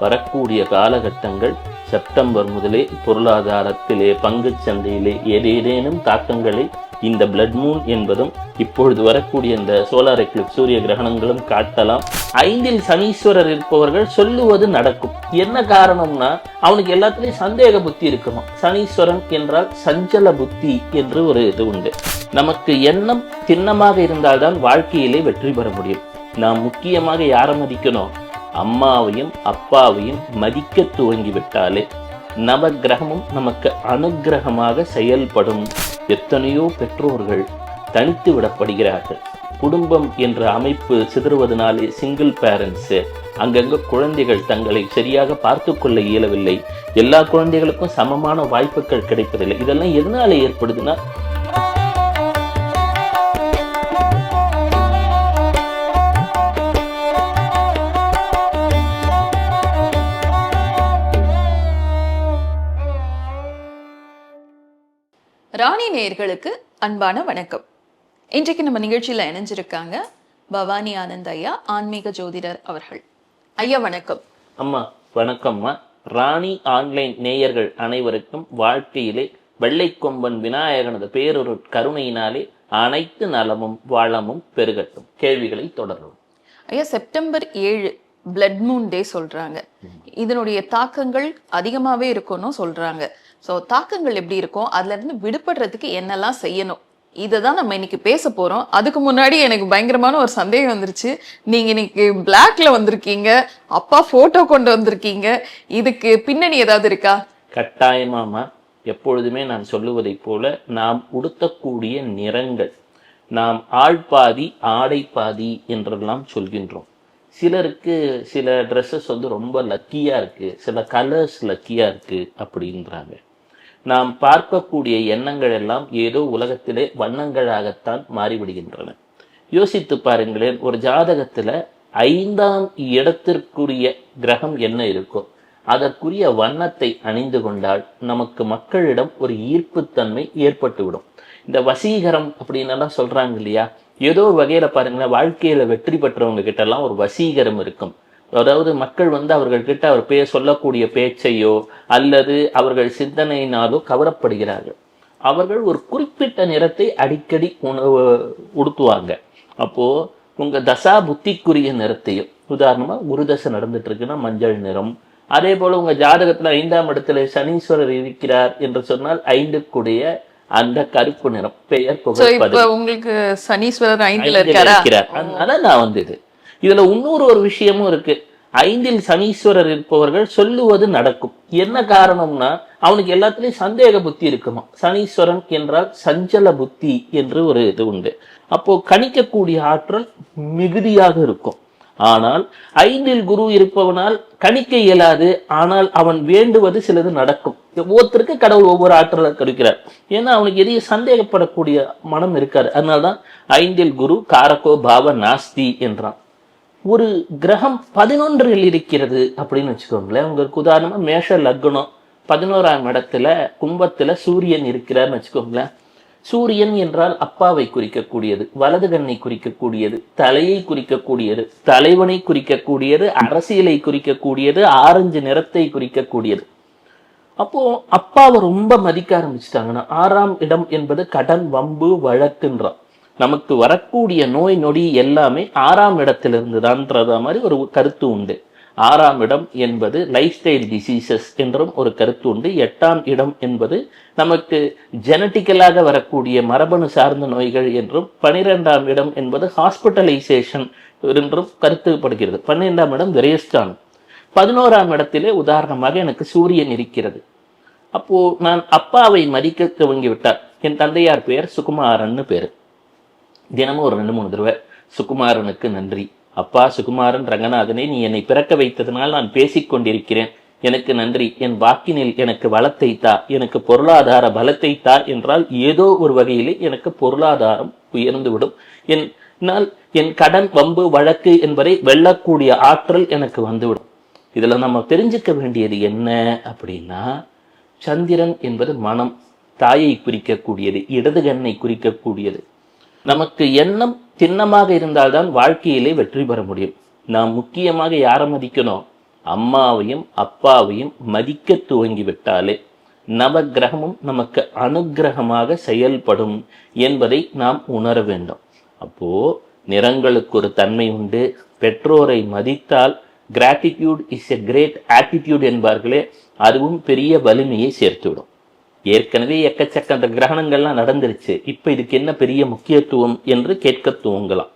வரக்கூடிய காலகட்டங்கள் செப்டம்பர் முதலே பொருளாதாரத்திலே பங்கு சந்தையிலே ஏதேனும் தாக்கங்களை இந்த பிளட் மூன் என்பதும் இப்பொழுது வரக்கூடிய இந்த சோலார் எக்லிப் சூரிய கிரகணங்களும் காட்டலாம். ஐந்தில் சனீஸ்வரர் இருப்பவர்கள் சொல்லுவது நடக்கும். என்ன காரணம்னா அவனுக்கு எல்லாத்துலயும் சந்தேக புத்தி இருக்கணும். சனீஸ்வரன் என்றால் சஞ்சல புத்தி என்று ஒரு இது உண்டு. நமக்கு எண்ணம் திண்ணமாக இருந்தால்தான் வாழ்க்கையிலே வெற்றி பெற முடியும். நாம் முக்கியமாக யாரை மதிக்கணும்? அம்மாவையும் அப்பாவையும் மதிக்க துவங்கி விட்டாலே நமக்கு அனுக்கிரகமாக செயல்படும். எத்தனையோ பெற்றோர்கள் தனித்து விடப்படுகிறார்கள். குடும்பம் என்ற அமைப்பு சிதறுவதனாலே சிங்கிள் பேரண்ட்ஸு அங்கங்க குழந்தைகள் தங்களை சரியாக பார்த்து கொள்ள இயலவில்லை. எல்லா குழந்தைகளுக்கும் சமமான வாய்ப்புகள் கிடைப்பதில்லை. இதெல்லாம் எதனால ஏற்படுதுன்னா ராணி நேயர்களுக்கு அன்பான வணக்கம். இன்றைக்கு நம்ம நிகழ்ச்சியில இணைஞ்சிருக்காங்க பவானி ஆனந்த் ஐயா ஆன்மீக ஜோதிடர் அவர்கள். ஐயா வணக்கம். அம்மா வணக்கம்மா. ராணி ஆன்லைன் நேயர்கள் அனைவருக்கும் வாழ்க்கையிலே வெள்ளைக்கொம்பன் விநாயகனது பேரொரு கருணையினாலே அனைத்து நலமும் வளமும் பெருகட்டும். கேள்விகளை தொடரும். ஐயா செப்டம்பர் ஏழு பிளட் மூன் டே சொல்றாங்க. இதனுடைய தாக்கங்கள் அதிகமாவே இருக்கும்னு சொல்றாங்க. ஸோ தாக்கங்கள் எப்படி இருக்கும் அதுலேருந்து விடுபடுறதுக்கு என்னெல்லாம் செய்யணும்? இதை தான் நம்ம இன்னைக்கு பேச போகிறோம் அதுக்கு முன்னாடி எனக்கு பயங்கரமான ஒரு சந்தேகம் வந்துருச்சு. நீங்கள் இன்னைக்கு பிளாக்ல வந்திருக்கீங்க அப்பா ஃபோட்டோ கொண்டு வந்திருக்கீங்க இதுக்கு பின்னணி ஏதாவது இருக்கா? கட்டாயமாமா எப்பொழுதுமே நான் சொல்லுவதை போல நாம் உடுத்தக்கூடிய நிறங்கள் நாம் ஆள் பாதி ஆடை பாதி என்றெல்லாம் சொல்கின்றோம். சிலருக்கு சில ட்ரெஸ்ஸஸ் வந்து ரொம்ப லக்கியாக இருக்குது சில கலர்ஸ் லக்கியாக இருக்குது அப்படின்றாங்க. நாம் பார்க்கக்கூடிய எண்ணங்கள் எல்லாம் ஏதோ உலகத்திலே வண்ணங்களாகத்தான் மாறிவிடுகின்றன. யோசித்து பாருங்களேன் ஒரு ஜாதகத்தில் ஐந்தாம் இடத்திற்குரிய கிரகம் என்ன இருக்கோ அதற்குரிய வண்ணத்தை அணிந்து கொண்டால் நமக்கு மக்களிடம் ஒரு ஈர்ப்புத்தன்மை ஏற்பட்டுவிடும். இந்த வசீகரம் அப்படின்னு எல்லாம் சொல்றாங்க இல்லையா? ஏதோ ஒரு வகையில பாருங்களேன் வாழ்க்கையில வெற்றி பெற்றவங்க கிட்ட எல்லாம் ஒரு வசீகரம் இருக்கும். அதாவது மக்கள் வந்து அவர்கள் கிட்ட அவர் பே சொல்லக்கூடிய பேச்சையோ அல்லது அவர்கள் சிந்தனையினாலோ கவரப்படுகிறார்கள். அவர்கள் ஒரு குறிப்பிட்ட நிறத்தை அடிக்கடி உணவு உடுத்துவாங்க. அப்போ உங்க தசா புத்திக்குரிய நிறத்தையும் உதாரணமா குருதசை நடந்துட்டு இருக்குன்னா மஞ்சள் நிறம். அதே போல உங்க ஜாதகத்துல ஐந்தாம் இடத்துல சனீஸ்வரர் இருக்கிறார் என்று சொன்னால் ஐந்துக்குடைய அந்த கருப்பு நிறம் பெயர் இப்போ உங்களுக்கு சனீஸ்வரர் ஐந்துல இருக்கிறார். அதனால நான் வந்து இது இதுல இன்னொரு ஒரு விஷயமும் இருக்கு. ஐந்தில் சனீஸ்வரர் இருப்பவர்கள் சொல்லுவது நடக்கும். என்ன காரணம்னா அவனுக்கு எல்லாத்துலயும் சந்தேக புத்தி இருக்குமா? சனீஸ்வரன் என்றால் சஞ்சல புத்தி என்று ஒரு இது உண்டு. அப்போ கணிக்கக்கூடிய ஆற்றல் மிகுதியாக இருக்கும். ஆனால் ஐந்தில் குரு இருப்பவனால் கணிக்க இயலாது ஆனால் அவன் வேண்டுவது சிலது நடக்கும். ஒவ்வொருத்தருக்கு கடவுள் ஒவ்வொரு ஆற்றலை கொடுக்கிறார். ஏன்னா அவனுக்கு எதையும் சந்தேகப்படக்கூடிய மனம் இருக்காது. அதனால்தான் ஐந்தில் குரு காரக்கோ பாவ நாஸ்தி என்றான். ஒரு கிரகம் பதினொன்றில் இருக்கிறது அப்படின்னு வச்சுக்கோங்களேன். உங்களுக்கு உதாரணமாக மேஷ லக்னம் பதினோராம் இடத்துல கும்பத்தில் சூரியன் இருக்கிறார்னு வச்சுக்கோங்களேன். சூரியன் என்றால் அப்பாவை குறிக்கக்கூடியது வலது கண்ணை குறிக்கக்கூடியது தலையை குறிக்கக்கூடியது தலைவனை குறிக்கக்கூடியது அரசியலை குறிக்கக்கூடியது ஆரஞ்சு நிறத்தை குறிக்கக்கூடியது. அப்போ அப்பாவை ரொம்ப மதிக்க ஆரம்பிச்சிட்டாங்கன்னா ஆறாம் இடம் என்பது கடன் வம்பு வழக்குன்றான். நமக்கு வரக்கூடிய நோய் நொடி எல்லாமே ஆறாம் இடத்திலிருந்து தான்றத மாதிரி ஒரு கருத்து உண்டு. ஆறாம் இடம் என்பது லைஃப் ஸ்டைல் டிசீசஸ் என்றும் ஒரு கருத்து உண்டு. எட்டாம் இடம் என்பது நமக்கு ஜெனட்டிக்கலாக வரக்கூடிய மரபணு சார்ந்த நோய்கள் என்றும் பனிரெண்டாம் இடம் என்பது ஹாஸ்பிட்டலைசேஷன் என்றும் கருத்துப்படுகிறது. பன்னிரெண்டாம் இடம் விரயஸ்தானம். பதினோராம் இடத்திலே உதாரணமாக எனக்கு சூரியன் இருக்கிறது. அப்போ நான் அப்பாவை மதிக்க துவங்கி விட்டார் என் தந்தையார் பெயர் சுகுமாரன்னு பேர். தினமும் ஒரு ரெண்டு மூணு தடவை சுகுமாரனுக்கு நன்றி. அப்பா சுகுமாரன் ரங்கநாதனே நீ என்னை பிறக்க வைத்ததனால் நான் பேசிக் கொண்டிருக்கிறேன். எனக்கு நன்றி. என் வாக்கினில் எனக்கு வளத்தை தா. எனக்கு பொருளாதார பலத்தை தா என்றால் ஏதோ ஒரு வகையிலே எனக்கு பொருளாதாரம் உயர்ந்துவிடும். என் என்னால் என் கடன் வம்பு வழக்கு என்பதை வெல்லக்கூடிய ஆற்றல் எனக்கு வந்துவிடும். இதுல நம்ம தெரிஞ்சுக்க வேண்டியது என்ன அப்படின்னா சந்திரன் என்பது மனம். தாயை குறிக்கக்கூடியது இடது கண்ணை குறிக்கக்கூடியது. நமக்கு எண்ணம் திண்ணமாக இருந்தால்தான் வாழ்க்கையிலே வெற்றி பெற முடியும். நாம் முக்கியமாக யாரை மதிக்கணும்? அம்மாவையும் அப்பாவையும் மதிக்க துவங்கி விட்டாலே நவக்கிரகமும் நமக்கு அனுக்கிரகமாக செயல்படும் என்பதை நாம் உணர வேண்டும். அப்போ நிறங்களுக்கு ஒரு தன்மை உண்டு. பெற்றோரை மதித்தால் gratitude is a great attitude என்பார்களே அதுவும் பெரிய வலிமையை சேர்த்துவிடும். ஏற்கனவே எக்கச்சக்க அந்த கிரகணங்கள்லாம் நடந்துருச்சு. இப்ப இதுக்கு என்ன பெரிய முக்கியத்துவம் என்று கேட்க துவங்கலாம்.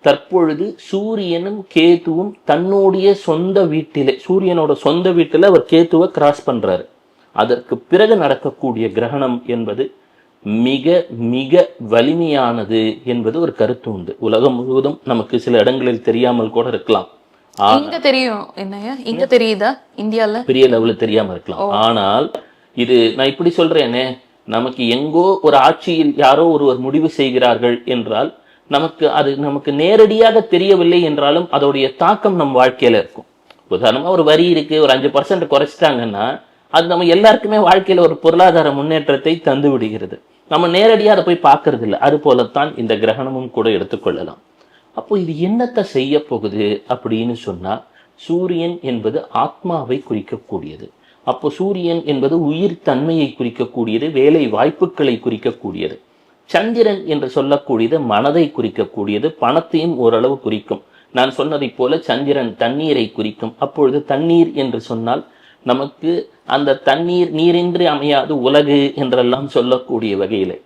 தற்பொழுது சூரியனும் கேதுவும் தன்னுடைய சொந்த வீட்டிலே சூரியனோட சொந்த வீட்டில் அவர் கேத்துவை கிராஸ் பண்றாரு. அதற்கு பிறகு நடக்கக்கூடிய கிரகணம் என்பது மிக மிக வலிமையானது என்பது ஒரு கருத்து உண்டு. உலகம் முழுவதும் நமக்கு சில இடங்களில் தெரியாமல் கூட இருக்கலாம். இங்க தெரியும் என்னையா இங்க தெரியுதா? இந்தியால? பெரிய லெவல்ல தெரியாம இருக்கலாம். ஆனால் இது நான் இப்படி சொல்றேனே நமக்கு எங்கோ ஒரு ஆட்சியில் யாரோ ஒருவர் முடிவு செய்கிறார்கள் என்றால் நமக்கு அது நமக்கு நேரடியாக தெரியவில்லை என்றாலும் அதோடைய தாக்கம் நம் வாழ்க்கையில இருக்கும். உதாரணமா ஒரு வரி இருக்கு ஒரு அஞ்சு பர்சன்ட் குறைச்சிட்டாங்கன்னா அது நம்ம எல்லாருக்குமே வாழ்க்கையில ஒரு பொருளாதார முன்னேற்றத்தை தந்து விடுகிறது. நம்ம நேரடியாக அதை போய் பார்க்கறது இல்லை அது போலத்தான் இந்த கிரகணமும் கூட எடுத்துக்கொள்ளலாம் அப்போ இது என்னத்தை செய்ய போகுது அப்படின்னு சொன்னா சூரியன் என்பது ஆத்மாவை குறிக்கக்கூடியது. அப்போ சூரியன் என்பது உயிர் தன்மையை குறிக்கக்கூடியது வேலை வாய்ப்புகளை குறிக்கக்கூடியது. சந்திரன் என்று சொல்லக்கூடியது மனதை குறிக்கக்கூடியது பணத்தையும் ஓரளவு குறிக்கும். நான் சொன்னதைப் போல சந்திரன் தண்ணீரை குறிக்கும். அப்பொழுது தண்ணீர் என்று சொன்னால் நமக்கு அந்த தண்ணீர் நீரின்றி அமையாது உலகு என்றெல்லாம் சொல்லக்கூடிய வகையில்.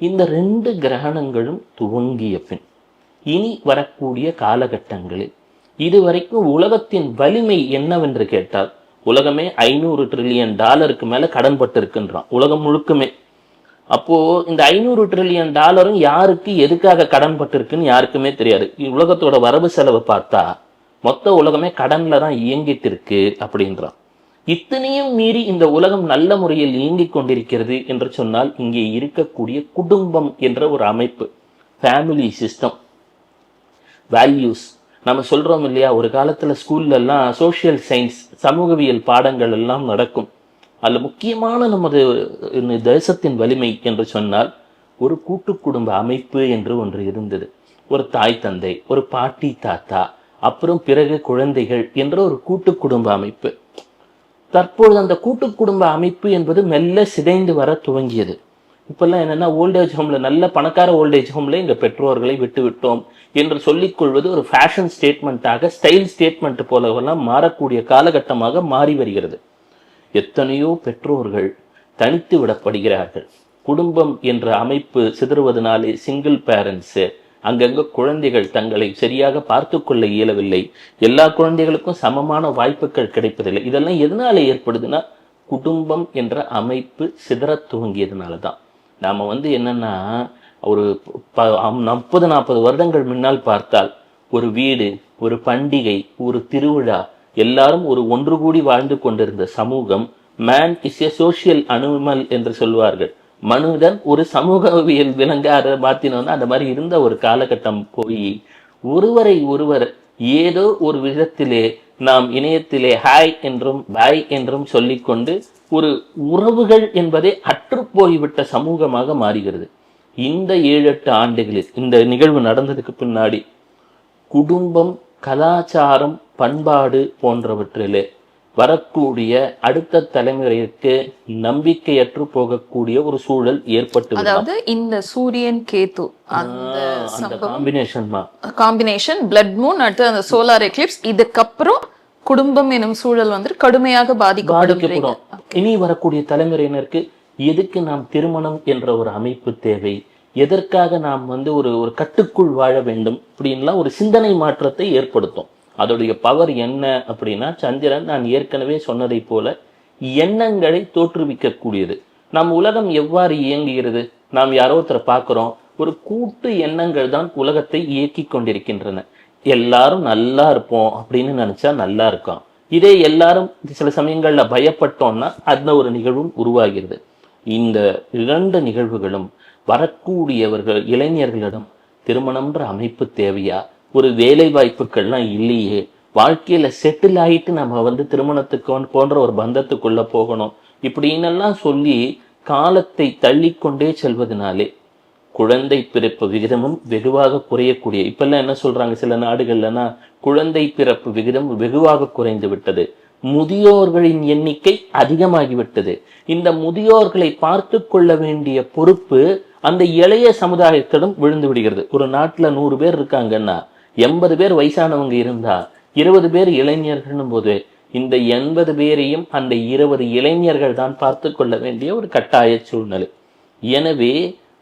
இந்த ரெண்டு கிரகணங்களும் துவங்கிய பின் இனி வரக்கூடிய காலகட்டங்களில் இதுவரைக்கும் உலகத்தின் வலிமை என்னவென்று கேட்டால் உலகமே ஐநூறு ட்ரில்லியன் டாலருக்கு மேல கடன் பட்டிருக்கின்றான் உலகம் முழுக்குமே. அப்போது இந்த ஐநூறு ட்ரில்லியன் டாலரும் யாருக்கு எதுக்காக கடன் பட்டிருக்குன்னு யாருக்குமே தெரியாது. உலகத்தோட வரவு செலவு பார்த்தா மொத்த உலகமே கடன்ல தான் இயங்கிட்டு இருக்கு அப்படின்றான். இத்தனையும் மீறி இந்த உலகம் நல்ல முறையில் இயங்கிக் கொண்டிருக்கிறது என்று சொன்னால் இங்கே இருக்கக்கூடிய குடும்பம் என்ற ஒரு அமைப்பு ஃபேமிலி சிஸ்டம் வேல்யூஸ் நம்ம சொல்கிறோம் இல்லையா ஒரு காலத்தில் ஸ்கூல்லலாம் சோஷியல் சயின்ஸ் சமூகவியல் பாடங்கள் எல்லாம் நடக்கும். அதில் முக்கியமான நமது தேசத்தின் வலிமை என்று சொன்னால் ஒரு கூட்டு குடும்ப அமைப்பு என்று ஒன்று இருந்தது. ஒரு தாய் தந்தை ஒரு பாட்டி தாத்தா அப்புறம் பிறகு குழந்தைகள் என்ற ஒரு கூட்டு குடும்ப அமைப்பு. தற்பொழுது அந்த கூட்டு குடும்ப அமைப்பு என்பது மெல்ல சிதைந்து வர துவங்கியது. இப்பெல்லாம் என்னென்னா ஓல்டேஜ் ஹோம்ல நல்ல பணக்கார ஓல்டேஜ் ஹோம்ல எங்கள் பெற்றோர்களை விட்டு விட்டோம் என்று சொல்லிக் கொள்வது ஒரு ஃபேஷன் ஸ்டேட்மெண்ட்டாக ஸ்டைல் ஸ்டேட்மெண்ட் போலவெல்லாம் மாறக்கூடிய காலகட்டமாக மாறி வருகிறது. எத்தனையோ பெற்றோர்கள் தனித்து விடப்படுகிறார்கள். குடும்பம் என்ற அமைப்பு சிதறுவதனாலே சிங்கிள் பேரண்ட்ஸு அங்கங்க குழந்தைகள் தங்களை சரியாக பார்த்து கொள்ள இயலவில்லை. எல்லா குழந்தைகளுக்கும் சமமான வாய்ப்புகள் கிடைப்பதில்லை. இதெல்லாம் எதனால ஏற்படுதுன்னா குடும்பம் என்ற அமைப்பு சிதற துவங்கியதுனால தான் நாம் வந்து என்னென்னா ஒரு முப்பது நாற்பது வருடங்கள் முன்னால் பார்த்தால் ஒரு வீடு ஒரு பண்டிகை ஒரு திருவிழா எல்லாரும் ஒரு ஒன்று கூடி வாழ்ந்து கொண்டிருந்த சமூகம் man is a social animal என்று சொல்வார்கள். மனுடன் ஒரு சமூகவியல் விலங்காக அதை மாத்தினோம்னா அந்த மாதிரி இருந்த ஒரு காலகட்டம் போய் ஒருவரை ஒருவர் ஏதோ ஒரு விதத்திலே நாம் இணையத்திலே ஹாய் என்றும் பாய் என்றும் சொல்லிக்கொண்டு ஒரு உறவுகள் என்பதே அற்று போய்விட்ட சமூகமாக மாறுகிறது இந்த ஏழு எட்டு ஆண்டுகளில் இந்த நிகழ்வு நடந்ததுக்கு பின்னாடி குடும்பம் கலாச்சாரம் பண்பாடு போன்றவற்றிலே வரக்கூடிய அடுத்த தலைமுறைக்கு நம்பிக்கையற்று போகக்கூடிய ஒரு சூழல் ஏற்பட்டு. அதாவது இந்த சூரியன் கேது அந்த ஆஹ், அந்த காம்பினேஷன் காம்பினேஷன் பிளட் மூன் அடுத்து அந்த சோலார் எக்லிப்ஸ் இதுக்கப்புறம் குடும்பம் எனும் சூழல் வந்து கடுமையாக பாதிக்கப்படும். இனி வரக்கூடிய தலைமுறையினருக்கு எதுக்கு நாம் திருமணம் என்ற ஒரு அமைப்பு தேவை? எதற்காக நாம் வந்து ஒரு ஒரு கட்டுக்குள் வாழ வேண்டும் இப்படின்லாம் ஒரு சிந்தனை மாற்றத்தை ஏற்படுத்தும். அதோடைய பவர் என்ன அப்படின்னா சந்திரன் நான் ஏற்கனவே சொன்னதை போல எண்ணங்களை தோற்றுவிக்கக்கூடியது. நம் உலகம் எவ்வாறு இயங்குகிறது? நாம் யாரோ ஒருத்தரை பார்க்கிறோம். ஒரு கூட்டு எண்ணங்கள் தான் உலகத்தை இயக்கி கொண்டிருக்கின்றன. எல்லாரும் நல்லா இருப்போம் அப்படின்னு நினச்சா நல்லா இருக்கும் இதே எல்லாரும் சில சமயங்களில் பயப்பட்டோம்னா அந்த ஒரு நிகழ்வும் உருவாகிறது. இந்த இரண்டு நிகழ்வுகளும் வரக்கூடியவர்கள் இளைஞர்களிடம் திருமணம்ன்ற அமைப்பு தேவையா? ஒரு வேலை வாய்ப்புகள்லாம் இல்லையே. வாழ்க்கையில் செட்டில் ஆகிட்டு நம்ம வந்து திருமணத்துக்கு போன்ற ஒரு பந்தத்துக்குள்ளே போகணும். இப்படின்னெல்லாம் சொல்லி காலத்தை தள்ளிக்கொண்டே செல்வதனாலே குழந்தை பிறப்பு விகிதமும் வெகுவாக குறையக்கூடிய இப்பெல்லாம் என்ன சொல்றாங்க சில நாடுகள்லனா குழந்தை பிறப்பு விகிதம் வெகுவாக குறைந்து விட்டது. முதியோர்களின் எண்ணிக்கை அதிகமாகிவிட்டது இந்த முதியோர்களை பார்த்து கொள்ள வேண்டிய பொறுப்பு அந்த இளைய சமுதாயத்திடம் விழுந்து விடுகிறது. ஒரு நாட்டில் நூறு பேர் இருக்காங்கன்னா எண்பது பேர் வயசானவங்க இருந்தா இருபது பேர் இளைஞர்கள்னும் போது இந்த எண்பது பேரையும் அந்த இருபது இளைஞர்கள் தான் பார்த்து கொள்ள வேண்டிய ஒரு கட்டாய சூழ்நிலை. எனவே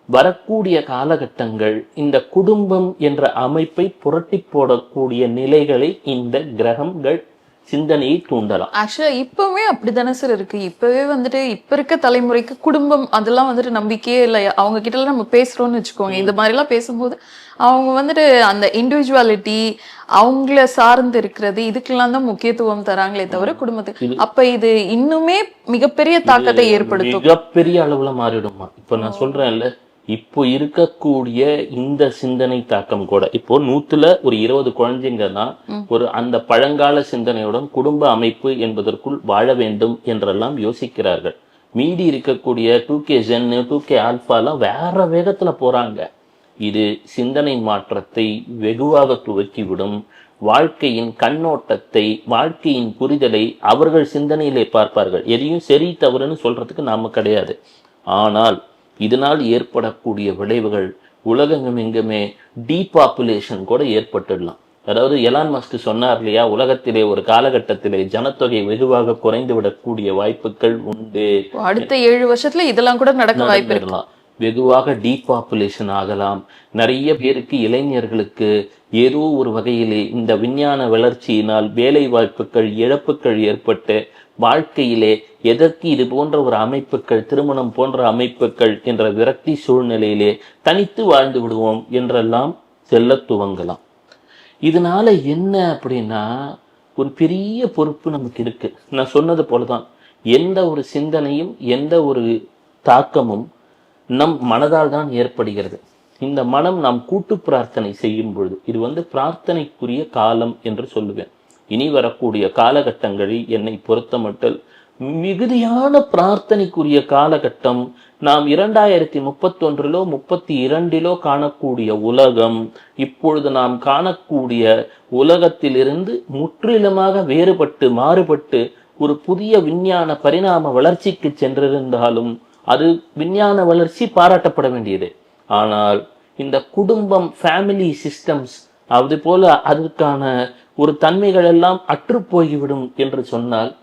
வரக்கூடிய காலகட்டங்கள் இந்த குடும்பம் என்ற அமைப்பை புரட்டி போடக்கூடிய நிலைகளை இந்த கிரகங்கள் சிந்தனையை தூண்டலாம். ஆக்சுவலா இப்பவே அப்படிதானே சார் இருக்கு. இப்பவே வந்துட்டு இப்ப இருக்க தலைமுறைக்கு குடும்பம் அதெல்லாம் வந்துட்டு நம்பிக்கையே இல்லை. அவங்க கிட்ட எல்லாம் நம்ம பேசுறோம்னு வச்சுக்கோங்க. இந்த மாதிரி எல்லாம் பேசும்போது அவங்க வந்துட்டு அந்த இண்டிவிஜுவாலிட்டி அவங்கள சார்ந்து இருக்கிறது இதுக்கெல்லாம் தான் முக்கியத்துவம் தராங்களே தவிர குடும்பத்துக்கு. அப்ப இது இன்னுமே மிகப்பெரிய தாக்கத்தை ஏற்படுத்தும். மிகப்பெரிய அளவுல மாறிடுமா இப்ப நான் சொல்றேன்ல இப்போ இருக்கக்கூடிய இந்த சிந்தனை தாக்கம் கூட இப்போ நூத்துல ஒரு இருபது குழந்தைங்க தான் ஒரு அந்த பழங்கால சிந்தனையுடன் குடும்ப அமைப்பு என்பதற்குள் வாழ வேண்டும் என்றெல்லாம் யோசிக்கிறார்கள். மீதி இருக்கக்கூடிய two K gen two K ஆல்பாலாம் வேற வேகத்துல போறாங்க. இது சிந்தனை மாற்றத்தை வெகுவாக துவக்கிவிடும். வாழ்க்கையின் கண்ணோட்டத்தை வாழ்க்கையின் புரிதலை அவர்கள் சிந்தனையிலே பார்ப்பார்கள். எதையும் சரி தவறுன்னு சொல்றதுக்கு நாம கிடையாது. ஆனால் இதனால் ஏற்படக்கூடிய விளைவுகள் உலகெங்கும் எங்குமே டீபாப்புலேஷன் கூட ஏற்பட்டுடலாம். அதாவது எலான் மஸ்க் சொன்னார் இல்லையா உலகத்திலே ஒரு காலகட்டத்திலே ஜனத்தொகை வெகுவாக குறைந்து விடக்கூடிய வாய்ப்புகள் உண்டு. அடுத்த ஏழு வருஷத்துல இதெல்லாம் கூட நடக்க வாய்ப்பு இருக்கு. நடந்துடலாம். வெகுவாக டீபாப்புலேஷன் ஆகலாம். நிறைய பேருக்கு இளைஞர்களுக்கு ஏதோ ஒரு வகையிலே இந்த விஞ்ஞான வளர்ச்சியினால் வேலை வாய்ப்புகள் இழப்புகள் ஏற்பட்டு வாழ்க்கையிலே எதற்கு இது போன்ற ஒரு அமைப்புகள் திருமணம் போன்ற அமைப்புகள் என்ற விரக்தி சூழ்நிலையிலே தனித்து வாழ்ந்து விடுவோம் என்றெல்லாம் செல்ல துவங்கலாம். இதனால என்ன அப்படின்னா ஒரு பெரிய பொறுப்பு நமக்கு இருக்கு. நான் சொன்னது போலதான் எந்த ஒரு சிந்தனையும் எந்த ஒரு தாக்கமும் நம் மனதால் தான் ஏற்படுகிறது. இந்த மனம் நாம் கூட்டு பிரார்த்தனை செய்யும் பொழுது இது வந்து பிரார்த்தனைக்குரிய காலம் என்று சொல்லுவேன். இனி வரக்கூடிய காலகட்டங்களில் என்னை பொறுத்தமட்டில் மிகுதியான பிரார்த்தனைக்குரிய காலகட்டம். நாம் இரண்டாயிரத்தி முப்பத்தொன்றிலோ முப்பத்தி இரண்டிலோ காணக்கூடிய உலகம் இப்பொழுது நாம் காணக்கூடிய உலகத்திலிருந்து முற்றிலுமாக வேறுபட்டு மாறுபட்டு ஒரு புதிய விஞ்ஞான பரிணாம வளர்ச்சிக்கு சென்றிருந்தாலும் அது விஞ்ஞான வளர்ச்சி பாராட்டப்பட வேண்டியது. ஆனால் இந்த குடும்பம் ஃபேமிலி சிஸ்டம்ஸ் அது போல அதற்கான ஒரு தன்மைகள் எல்லாம் அற்றுப்போய்விடும் என்று சொன்னால்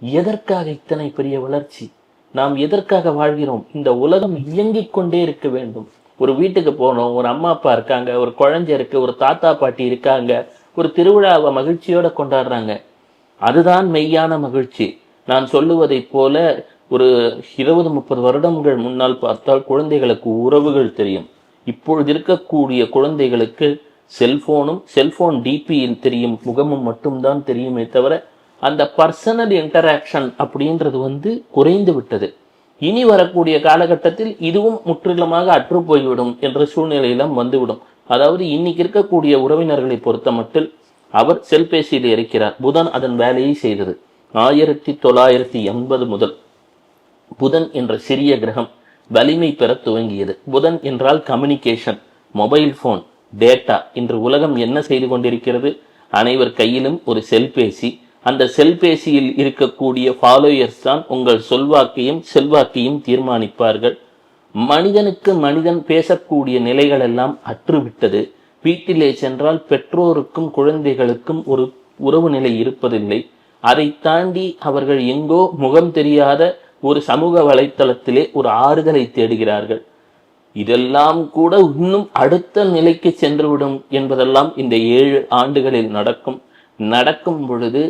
எதற்காக இத்தனை பெரிய வளர்ச்சி? நாம் எதற்காக வாழ்கிறோம்? இந்த உலகம் இயங்கிக் கொண்டே இருக்க வேண்டும். ஒரு வீட்டுக்கு போனோம் ஒரு அம்மா அப்பா இருக்காங்க ஒரு குழந்தை இருக்கு ஒரு தாத்தா பாட்டி இருக்காங்க ஒரு திருவிழாவை மகிழ்ச்சியோட கொண்டாடுறாங்க. அதுதான் மெய்யான மகிழ்ச்சி. நான் சொல்லுவதைப் போல ஒரு இருபது முப்பது வருடங்கள் முன்னால் பார்த்தால் குழந்தைகளுக்கு உறவுகள் தெரியும். இப்பொழுது இருக்கக்கூடிய குழந்தைகளுக்கு செல்போனும் செல்போன் டிபியில் தெரியும் முகமும் மட்டும்தான் தெரியுமே தவிர அந்த பர்சனல் இன்டராக்ஷன் அப்படின்றது வந்து குறைந்து விட்டது. இனி வரக்கூடிய காலகட்டத்தில் இதுவும் முற்றிலுமாக அற்று போய்விடும் என்ற சூழ்நிலையிலும் வந்துவிடும். அதாவது இன்னைக்கு இருக்கக்கூடிய உறவினர்களை பொறுத்த மட்டில் அவர் செல்பேசியில் இருக்கிறார். புதன் அதன் வேலையை செய்தது. ஆயிரத்தி தொள்ளாயிரத்தி எண்பது முதல் புதன் என்ற சிறிய கிரகம் வலிமை பெற துவங்கியது. புதன் என்றால் கம்யூனிகேஷன் மொபைல் போன் டேட்டா இன்று உலகம் என்ன செய்து கொண்டிருக்கிறது? அனைவர் கையிலும் ஒரு செல்பேசி. அந்த செல்பேசியில் இருக்கக்கூடிய ஃபாலோயர்ஸ் தான் உங்கள் சொல்வாக்கையும் செல்வாக்கையும் தீர்மானிப்பார்கள். மனிதனுக்கு மனிதன் பேசக்கூடிய நிலைகள் எல்லாம் அற்றுவிட்டது. வீட்டிலே சென்றால் பெற்றோருக்கும் குழந்தைகளுக்கும் ஒரு உறவு நிலை இருப்பதில்லை. அதை தாண்டி அவர்கள் எங்கோ முகம் தெரியாத ஒரு சமூக வலைத்தளத்திலே ஒரு ஆறுதலை தேடுகிறார்கள். இதெல்லாம் கூட இன்னும் அடுத்த நிலைக்கு சென்றுவிடும் என்பதெல்லாம் இந்த ஏழு ஆண்டுகளில் நடக்கும். நடக்கும் பொழுது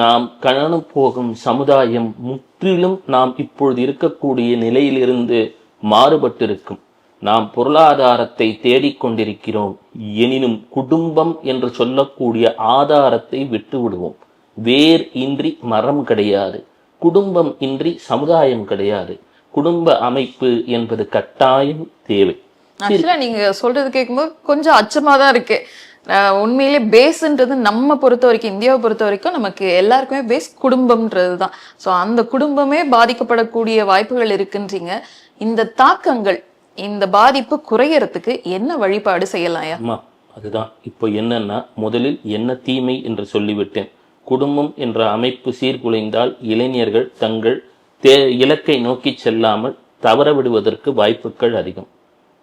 நாம் கணனு போகும் சமுதாயம் முற்றிலும் நாம் இப்பொழுது இருக்கக்கூடிய நிலையிலிருந்து மாறுபட்டிருக்கும். நாம் பொருளாதாரத்தை தேடிக்கொண்டிருக்கிறோம் எனினும் குடும்பம் என்று சொல்லக்கூடிய ஆதாரத்தை விட்டு விடுவோம் வேர் இன்றி மரம் கிடையாது. குடும்பம் இன்றி சமுதாயம் கிடையாது. குடும்ப அமைப்பு என்பது கட்டாயம் தேவை. ஆக்சுவலா நீங்க சொல்றது கேட்கும்போது கொஞ்சம் அச்சமா தான் இருக்கு. உண்மையிலே பேஸ்ன்றது நம்ம பொறுத்த வரைக்கும் இந்தியாவை பொறுத்த வரைக்கும் நமக்கு எல்லாருக்குமே பேஸ் குடும்பம்ன்றது தான். ஸோ அந்த குடும்பமே பாதிக்கப்படக்கூடிய வாய்ப்புகள் இருக்குன்றீங்க. இந்த தாக்கங்கள் இந்த பாதிப்பு குறையறதுக்கு என்ன வழிபாடு செய்யலாம்யா அம்மா அதுதான். இப்போ என்னன்னா முதலில் என்ன தீமை என்று சொல்லிவிட்டேன். குடும்பம் என்ற அமைப்பு சீர்குலைந்தால் இளைஞர்கள் தங்கள் தே இலக்கை நோக்கி செல்லாமல் தவற விடுவதற்கு வாய்ப்புகள் அதிகம்.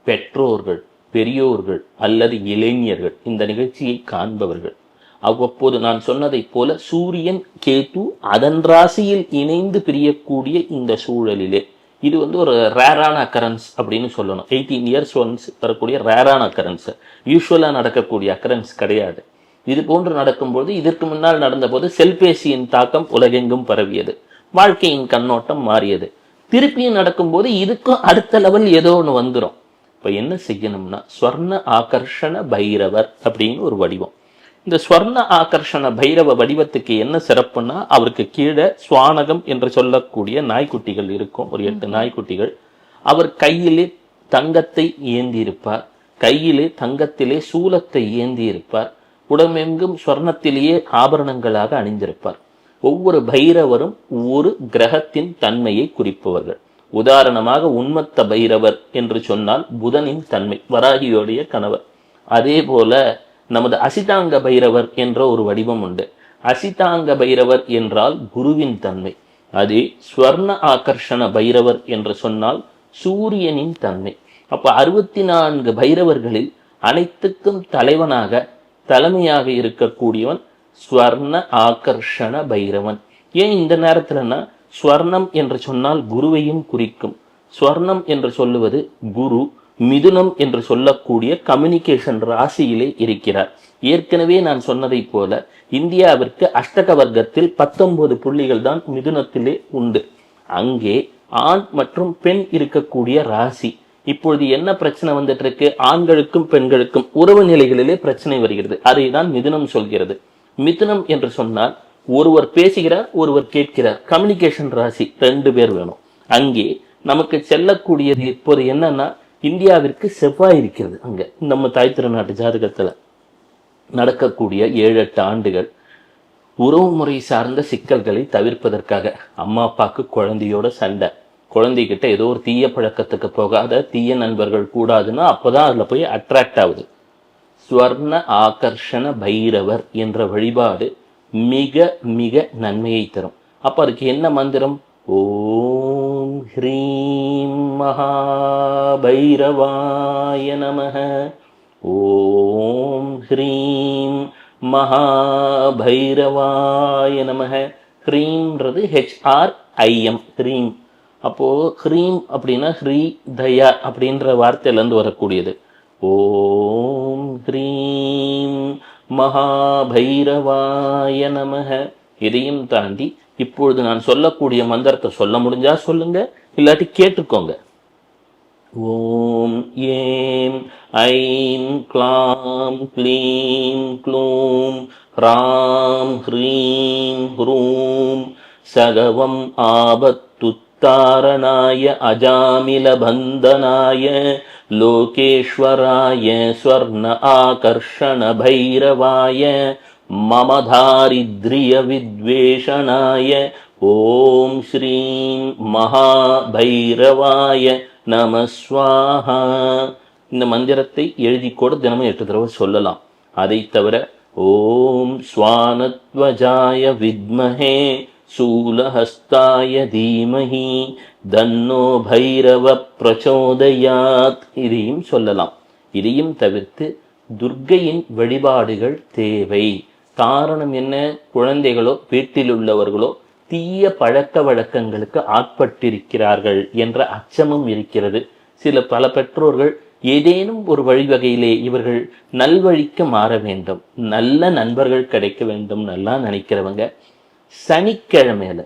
பெற்றோர்கள் பெரியோர்கள் அல்லது இளைஞர்கள் இந்த நிகழ்ச்சியை காண்பவர்கள். அவ்வப்போது நான் சொன்னதைப் போல சூரியன் கேது அதன் ராசியில் இணைந்து பிரியக்கூடிய இந்த சூழலிலே இது வந்து ஒரு ரேரான அக்கரன்ஸ் அப்படின்னு சொல்லணும். எயிட்டீன் இயர்ஸ் ஒன்ஸ் வரக்கூடிய ரேரான அக்கரன்ஸ் யூஸ்வலாக நடக்கக்கூடிய அக்கரன்ஸ் கிடையாது. இது போன்று நடக்கும்போது இதற்கு முன்னால் நடந்தபோது செல்பேசியின் தாக்கம் உலகெங்கும் பரவியது. வாழ்க்கையின் கண்ணோட்டம் மாறியது. திருப்பியும் நடக்கும்போது இதுக்கும் அடுத்த லெவல் ஏதோ ஒன்று வந்துடும் இப்போ என்ன செய்யணும்னா ஸ்வர்ண ஆகர்ஷண பைரவர் அப்படின்னு ஒரு வடிவம். இந்த ஸ்வர்ண ஆகர்ஷண பைரவ வடிவத்துக்கு என்ன சிறப்புன்னா அவருக்கு கீழே சுவானகம் என்று சொல்லக்கூடிய நாய்க்குட்டிகள் இருக்கும். ஒரு எட்டு நாய்க்குட்டிகள். அவர் கையிலே தங்கத்தை ஏந்தி இருப்பார் கையிலே தங்கத்திலே சூலத்தை ஏந்தி இருப்பார் உடம்பெங்கும் ஸ்வர்ணத்திலேயே ஆபரணங்களாக அணிந்திருப்பார். ஒவ்வொரு பைரவரும் ஒரு கிரகத்தின் தன்மையை குறிப்பவர்கள். உதாரணமாக உன்மத்த பைரவர் என்று சொன்னால் புதனின் தன்மை வராகியோடைய கணவர். அதே போல நமது அசிதாங்க பைரவர் என்ற ஒரு வடிவம் உண்டு. அசிதாங்க பைரவர் என்றால் குருவின் தன்மை. அதே ஸ்வர்ண ஆகர்ஷண பைரவர் என்று சொன்னால் சூரியனின் தன்மை. அப்ப அறுபத்தி நான்கு பைரவர்களில் அனைத்துக்கும் தலைவனாக தலைமையாக இருக்கக்கூடியவன் ஸ்வர்ண ஆகர்ஷண பைரவன். ஏன் இந்த நேரத்துலன்னா ஸ்வர்ணம் என்று சொன்னால் குருவையும் குறிக்கும். ஸ்வர்ணம் என்று சொல்லுவது குரு மிதுனம் என்று சொல்லக்கூடிய கம்யூனிகேஷன் ராசியிலே இருக்கிறார். ஏற்கனவே நான் சொன்னதைப் போல இந்தியாவிற்கு அஷ்டக வர்க்கத்தில் பத்தொன்பது புள்ளிகள் தான் மிதுனத்திலே உண்டு. அங்கே ஆண் மற்றும் பெண் இருக்கக்கூடிய ராசி. இப்பொழுது என்ன பிரச்சனை வந்துட்டு இருக்கு? ஆண்களுக்கும் பெண்களுக்கும் உறவு நிலைகளிலே பிரச்சனை வருகிறது. அதை தான் மிதுனம் சொல்கிறது. மிதுனம் என்று சொன்னால் ஒருவர் பேசுகிறார் ஒருவர் கேட்கிறார். கம்யூனிகேஷன் ராசி ரெண்டு பேர் வேணும். அங்கே நமக்கு செல்லக்கூடியது இப்போது என்னன்னா இந்தியாவிற்கு செவ்வாய் இருக்கிறது அங்கே. நம்ம தாய் திருநாட்டு ஜாதகத்தில் நடக்கக்கூடிய ஏழு எட்டு ஆண்டுகள் உறவுமுறை சார்ந்த சிக்கல்களை தவிர்ப்பதற்காக அம்மா அப்பாவுக்கு குழந்தையோட சண்டை. குழந்தைகிட்ட ஏதோ ஒரு தீய பழக்கத்துக்கு போகாத தீய நண்பர்கள் கூடாதுன்னா அப்போதான் அதில் போய் அட்ராக்ட் ஆகுது. ஸ்வர்ண ஆகர்ஷண பைரவர் என்ற வழிபாடு மிக மிக நன்மையை தரும். அப்போ அதுக்கு என்ன மந்திரம்? ஓம் ஹ்ரீம் மகாபைரவாய நமக ஓம் ஹ்ரீம் மகாபைரவாய நமக ஹ்ரீம்ன்றது ஹெச்ஆர் ஐஎம் ஹ்ரீம். அப்போது ஹ்ரீம் அப்படின்னா ஹ்ரீ தயா அப்படின்ற வார்த்தையிலேருந்து வரக்கூடியது. ஓம் ஹ்ரீம் மகாபைரவாய நமக இதையும் தாண்டி இப்பொழுது நான் சொல்லக்கூடிய மந்திரத்தை சொல்ல முடிஞ்சா சொல்லுங்க இல்லாட்டி கேட்டுக்கோங்க. ஓம் ஏம் ஐம் க்ளாம் க்ளீம் க்ளூம் ஹ்ராம் ஹ்ரீம் ஹ்ரூம் சகவம் ஆபத்து அஜாமிலபந்தனாய லோகேஸ்வராய ஸ்வர்ண ஆகர்ஷண பைரவாய மம தாரித்ரிய வித்வேஷணாய ஓம் ஸ்ரீம் மகாபைரவாய நம ஸ்வாஹா. இந்த மந்திரத்தை எழுதி கூட தினமும் எட்டு தடவை சொல்லலாம். அதை தவிர ஓம் ஸ்வானத்வஜாய வித்மஹே சூலஹஸ்தாய धीमहि தன்னோ பைரவ பிரச்சோதயாத். இதையும் சொல்லலாம். இதையும் தவிர்த்து துர்க்கையின் வழிபாடுகள் தேவை. காரணம் என்ன? குழந்தைகளோ வீட்டில் உள்ளவர்களோ தீய பழக்க வழக்கங்களுக்கு ஆட்பட்டிருக்கிறார்கள் என்ற அச்சமும் இருக்கிறது. சில பல பெற்றோர்கள் ஏதேனும் ஒரு வழிவகையிலே இவர்கள் நல்வழிக்கு மாற வேண்டும். நல்ல நண்பர்கள் கிடைக்க வேண்டும் நல்லா நினைக்கிறவங்க. சனிக்கிழமையில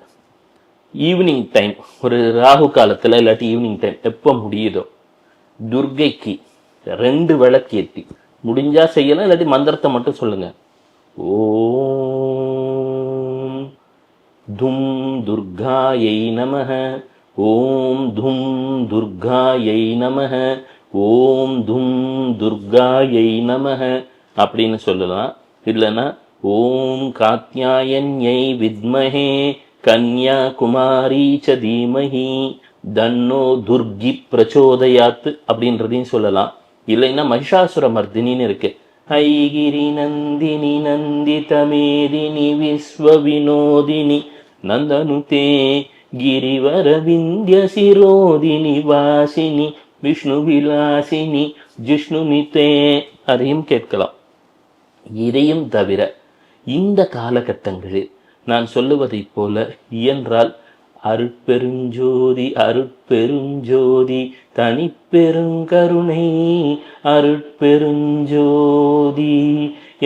ஈவினிங் டைம் ஒரு ராகு காலத்தில் இல்லாட்டி ஈவினிங் டைம் எப்போ முடியுதோ துர்க்கைக்கு ரெண்டு விளக்கு ஏற்றி முடிஞ்சா செய்யலாம் இல்லாட்டி மந்திரத்தை மட்டும் சொல்லுங்க. ஓம் தும் துர்காயை நமக ஓம் தும் துர்காயை நமக ஓம் தும் துர்காயை நமக அப்படின்னு சொல்லலாம். இல்லைன்னா ஓம் காத்யாயன்யை வித்மஹே கன்யாகுமாரி ச தீமஹி. தன்னோ துர்கி பிரச்சோதயாத்து அப்படின்றதையும் சொல்லலாம். இல்லைன்னா மகிஷாசுர மர்தினின்னு இருக்கு. ஐகிரி நந்தினி நந்தித மேதினி விஸ்வ வினோதினி. நந்தனுதே கிரிவர விந்திய சிரோதினி வாசினி. விஷ்ணு விலாசினி ஜிஷ்ணுமிதே அதையும் கேட்கலாம். இதையும் தவிர இந்த காலகட்டங்களில் நான் சொல்லுவதைப் போல இயன்றால் அருட்பெருஞ்சோதி அருட்பெருஞ்சோதி தனிப்பெருங்கருணை அருட்பெருஞ்சோதி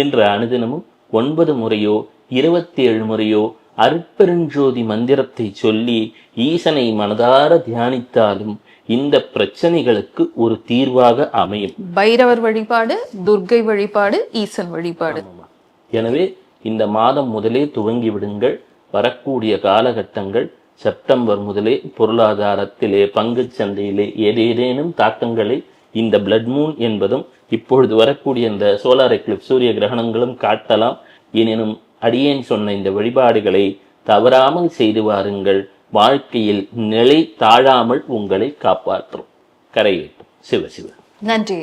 என்ற அனுதினமும் ஒன்பது முறையோ இருபத்தி ஏழு முறையோ அருட்பெருஞ்சோதி மந்திரத்தை சொல்லி ஈசனை மனதார தியானித்தாலும் இந்த பிரச்சனைகளுக்கு ஒரு தீர்வாக அமையும். பைரவர் வழிபாடு துர்க்கை வழிபாடு ஈசன் வழிபாடு. எனவே இந்த மாதம் முதலே துவங்கி விடுங்கள். வரக்கூடிய காலகட்டங்கள் செப்டம்பர் முதலே பொருளாதாரத்திலே பங்கு சந்தையிலே ஏதேதேனும் தாக்கங்களை இந்த பிளட் மூன் என்பதும் இப்பொழுது வரக்கூடிய இந்த சோலார் எக்லிப் சூரிய கிரகணங்களும் காட்டலாம். எனினும் அடியேன் சொன்ன இந்த வழிபாடுகளை தவறாமல் செய்து வாருங்கள். வாழ்க்கையில் நிலை தாழாமல் உங்களை காப்பாற்றும். கரையேற்றும் சிவ சிவ நன்றி